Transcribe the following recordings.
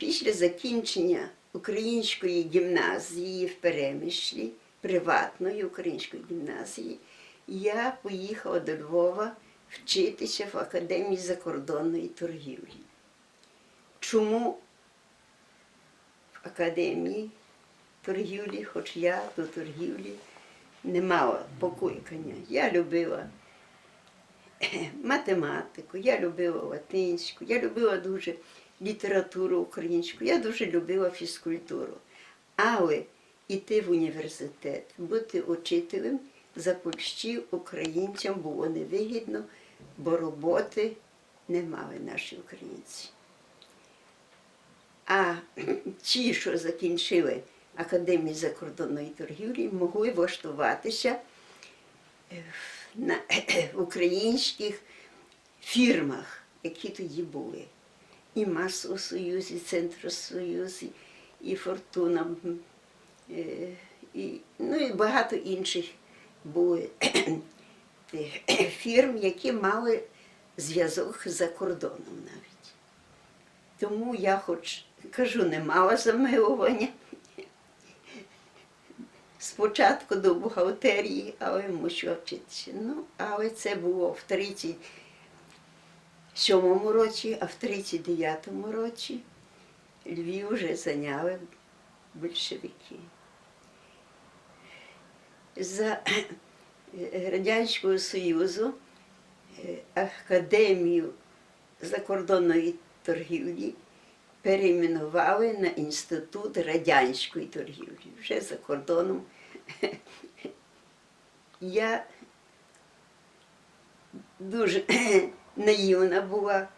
Після закінчення української гімназії в Перемишлі, приватної української гімназії, я поїхала до Львова вчитися в Академії закордонної торгівлі. Чому в Академії торгівлі, хоч я до торгівлі не мала покликання. Я любила математику, я любила латинську, я любила дуже літературу українську, я дуже любила фізкультуру. Але йти в університет, бути учителем за Польщі українцям було невигідно, бо роботи не мали наші українці. А ті, що закінчили Академію закордонної торгівлі, могли влаштуватися е, на українських фірмах, які тоді були. І Масово-Союз, і Центросоюз, і- і Фортуна, е, і, ну і багато інших були фірм, які мали зв'язок за кордоном навіть. Тому я хоч кажу, не мала замилування. Спочатку до бухгалтерії, але мусила вчитися. Ну, але це було в 37-му році, а в 39-му році Львів вже зайняли большевики. За Радянського Союзу е, Академію закордонної торгівлі перейменували на Інститут радянської торгівлі. Вже за кордоном. Я дуже наївна була,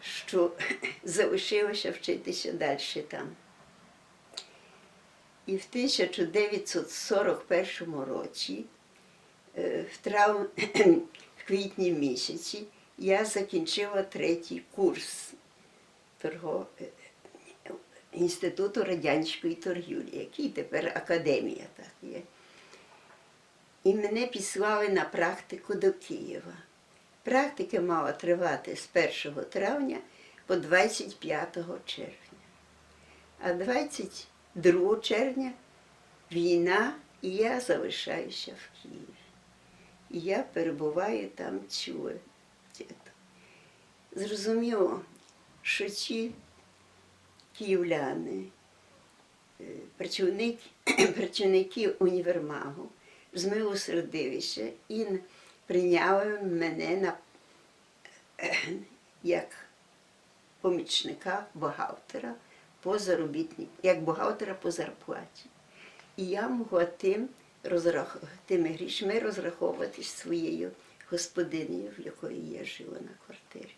що залишилася вчитися далі там. І в 1941 році, е, в, трав... в квітні місяці, я закінчила третій курс торго... е, Інституту радянської торгівлі, який тепер академія так є. І мене післали на практику до Києва. Практика мала тривати з 1 травня по 25 червня. А 22 червня війна, і я залишаюся в Києві. І я перебуваю там літо. Зрозуміло, що ці київляни, е, працівник, працівники універмагу змилосердилися і прийняли мене на, як помічника бухгалтера по заробітній, як бухгалтера по зарплаті. І я могла тим розрах... тими грішми розраховуватись своєю господинею, в якої я жила на квартирі.